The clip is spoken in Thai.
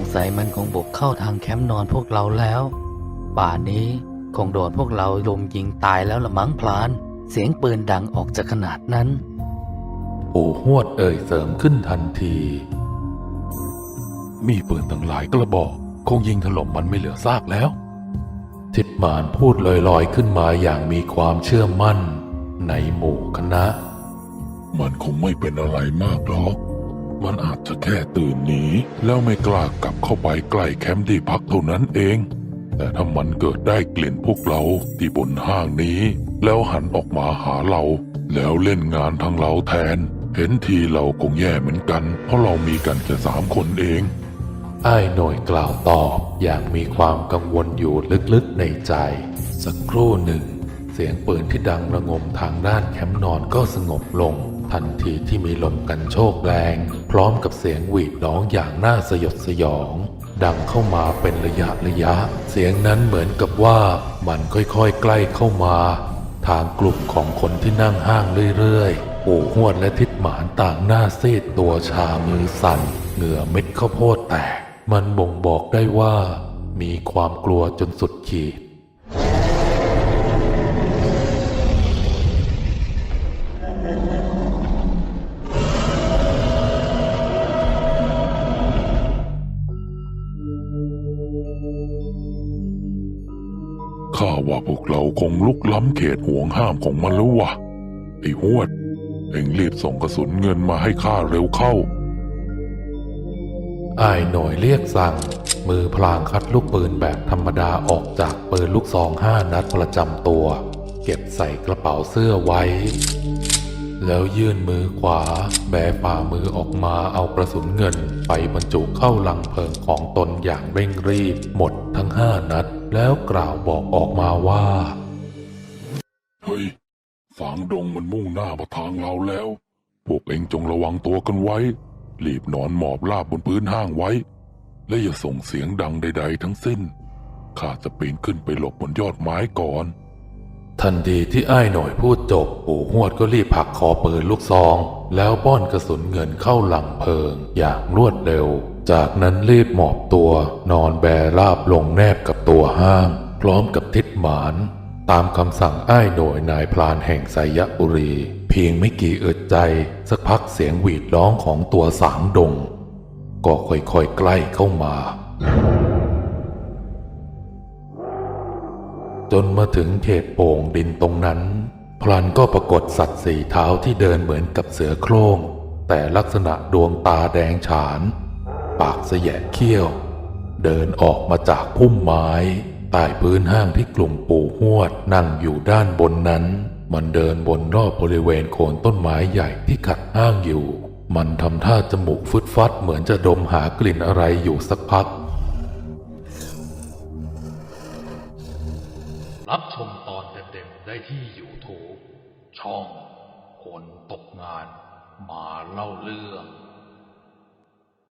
งสัยมันคงบุกเข้าทางแคมป์นอนพวกเราแล้ว ป่านนี้คงโดนพวกเราลุมยิงตายแล้วละมั้งพลาน เสียงปืนดังออกจากขนาดนั้น ปู่หวดเอ่ยเสริมขึ้นทันที มีปืนตั้งหลายกระบอก คงยิงถล่มมันไม่เหลือซากแล้ว ทิดหมานพูดลอยๆขึ้นมาอย่างมีความเชื่อมั่น ในหมู่คณะ มันคงไม่เป็นอะไรมากหรอก มันอาจจะแค่ตื่นหนีแล้วไม่กล้ากลับเข้าไปใกล้แคมป์ที่พักเท่านั้นเอง แต่ถ้ามันเกิดได้กลิ่นพวกเราที่บนห้างนี้ แล้วหันออกมาหาเรา แล้วเล่นงานทางเราแทน เห็นทีเราคงแย่เหมือนกัน เพราะเรามีกันแค่สามคนเองไอ้หน่อยกล่าวตอบอย่างมีความกังวลอยู่ลึกๆในใจ สักครู่หนึ่ง เสียงปืนที่ดังระงมทางด้านแคมป์นอนก็สงบลง ทันทีที่มีลมกันโชกแรง พร้อมกับเสียงหวีดร้องอย่างน่าสยดสยอง ดังเข้ามาเป็นระยะระยะ เสียงนั้นเหมือนกับว่ามันค่อยๆใกล้เข้ามา ทางกลุ่มของคนที่นั่งห้างเรื่อยๆปู่หวดและทิดหมานต่างหน้าซีดตัวชามือสั่น เหงื่อเม็ดข้าวโพดแตก มันบ่งบอกได้ว่า มีความกลัวจนสุดขีด ข้าว่าพวกเราคงลุกล้ำเขตห่วงห้ามของมันแล้ววะไอ้หวด เอ็งรีบส่งกระสุนเงินมาให้ข้าเร็วเข้าไอายหน่อยเรียกสั่ง มือพลางคัดลูกปืนแบบธรรมดาออกจากปืนลูกซองห้านัดประจำตัว เก็บใส่กระเป๋าเสื้อไว้ แล้วยื่นมือขวา แบฝ่ามือออกมาเอากระสุนเงิน ไปบรรจุเข้าลังเพลิงของตนอย่างเร่งรีบหมดทั้งห้านัด แล้วกล่าวบอกออกมาว่า เฮ้ย ฝางดงมันมุ่งหน้ามาทางเราแล้ว พวกเองจงระวังตัวกันไว้ รีบนอนหมอบราบบนพื้นห้างไว้ และอย่าส่งเสียงดังใด ๆ ทั้งสิ้น ข้าจะปีนขึ้นไปหลบบนยอดไม้ก่อน ทันทีที่อ้ายหน่อยพูดจบ ปู่หวดก็รีบผลักคอปืนลูกซอง แล้วป้อนกระสุนเงินเข้าหลังเพลิงอย่างรวดเร็ว จากนั้นรีบหมอบตัวนอนแบราบลงแนบกับตัวห้าง พร้อมกับทิดหมาน ตามคำสั่งอ้ายหน่วยนายพลานแห่งไสยบุรี เพียงไม่กี่เอึดใจ สักพักเสียงหวีดร้องของตัวสางดง ก็ค่อยๆใกล้เข้ามา จนมาถึงเขตโป่งดินตรงนั้น พลันก็ปรากฏสัตว์สี่เท้าที่เดินเหมือนกับเสือโคร่งแต่ลักษณะดวงตาแดงฉาน ปากเสยะเขี้ยว เดินออกมาจากพุ่มไม้ใต้พื้นห้างที่กลุ่มปู่หวดนั่งอยู่ด้านบนนั้น มันเดินบนรอบบริเวณโคนต้นไม้ใหญ่ที่ขัดห้างอยู่ มันทำท่าจมูกฟึดฟัดเหมือนจะดมหากลิ่นอะไรอยู่สักพัก รับชมตอนเต็มๆได้ที่ YouTube ช่องคนตกงานมาเล่าเรื่อง